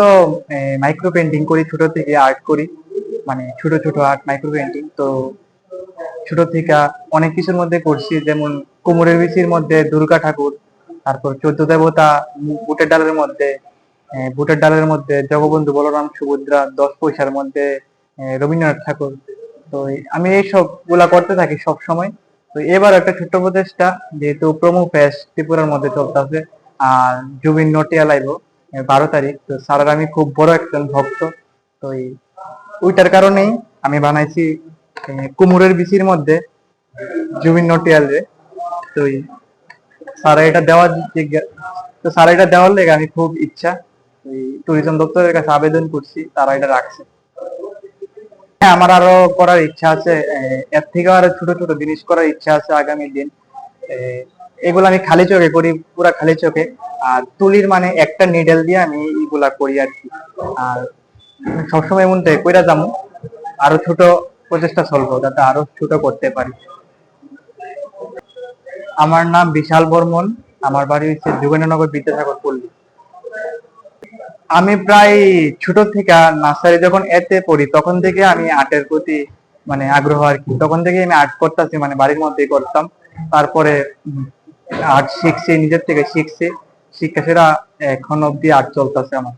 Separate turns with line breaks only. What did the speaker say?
তো micro painting করি, ছোট থেকে আর্ট করি। মানে ছোট ছোট আর্ট মাইক্রো পেন্টিং তো ছোট থেকে অনেক কিছুর মধ্যে করছি। যেমন কোমরের বিচির মধ্যে দুর্গা ঠাকুর, তারপর চোদ্দ দেবতা বুটের ডালের মধ্যে বুটের ডালের মধ্যে জগবন্ধু বলরাম সুভদ্রা, দশ পয়সার মধ্যে রবীন্দ্রনাথ ঠাকুর। তো আমি এই সবগুলা করতে থাকি সব সময় তো এবার একটা ছোট্ট প্রচেষ্টা যেহেতু প্রমো ফেস্ট ত্রিপুরার মধ্যে চলতেছে, আর জুবিন নটিয়া লাইভ বারো তারিখ। তো স্যারের আমি খুব বড় একজন ভক্ত, তো ওইটার কারণেই আমি বানাইছি কুমুরের বিচির মধ্যে জুবিন নটিয়াল রে। তো স্যার এটা দেওয়ার তো স্যার এটা দেওয়ার লেগে আমি খুব ইচ্ছা ওই ট্যুরিজম দপ্তরের কাছে আবেদন করছি, তারা এটা রাখছে। হ্যাঁ আমার আরও করার ইচ্ছা আছে। এর থেকে আরও ছোট ছোট জিনিস করার ইচ্ছা আছে আগামী দিন। এগুলো আমি খালি চোখে করি, পুরা খালি চোখে। আর তুলির মানে একটা নিডেল দিয়ে আমি এগুলা করি আর কি। আর সবসময় মধ্যে কইরা যাব আরও ছোট প্রচেষ্টা চলবো যাতে আরও ছোট করতে পারি। আমার নাম বিশাল বর্মন, আমার বাড়ি হচ্ছে যোগেন্দ্রনগর বিদ্যাসাগর পল্লী। আমি প্রায় ছোট থেকে নার্সারি যখন এতে পড়ি, তখন থেকে আমি আর্টের প্রতি মানে আগ্রহ আর কি। তখন থেকে আমি আর্ট করতেছি মানে বাড়ির মধ্যেই করতাম। তারপরে আর্ট শিখছি, নিজের থেকে শিখছি। শিক্ষা সেটা এখন অব্দি আর্ট চলতেছে আমার।